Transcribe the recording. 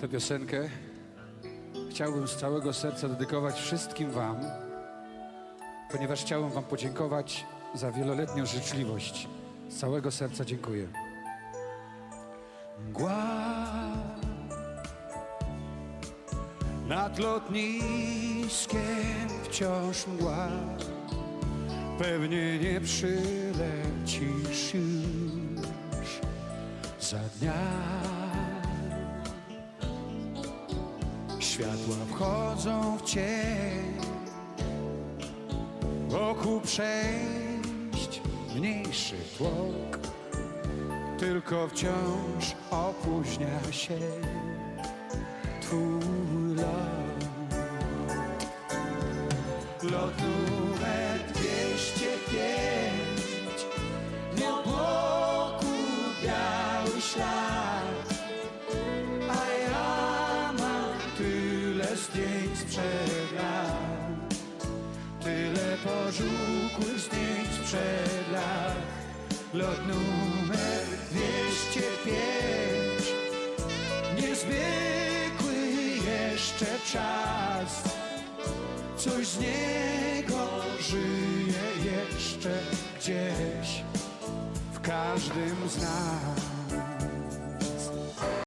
Tę piosenkę chciałbym z całego serca dedykować wszystkim Wam, ponieważ chciałem Wam podziękować za wieloletnią życzliwość. Z całego serca dziękuję. Mgła nad lotniskiem wciąż mgła. Pewnie nie przylecisz już za dnia. Światła wchodzą w cień, wokół przejść mniejszy tłok, tylko wciąż opóźnia się twój lot. Lot numer 205 Nie wokół biały ślad zdjęć sprzed lat. Tyle pożółkłych zdjęć sprzed lat. Lot numer 205 Niezwykły jeszcze czas. Coś z niego żyje jeszcze gdzieś w każdym z nas.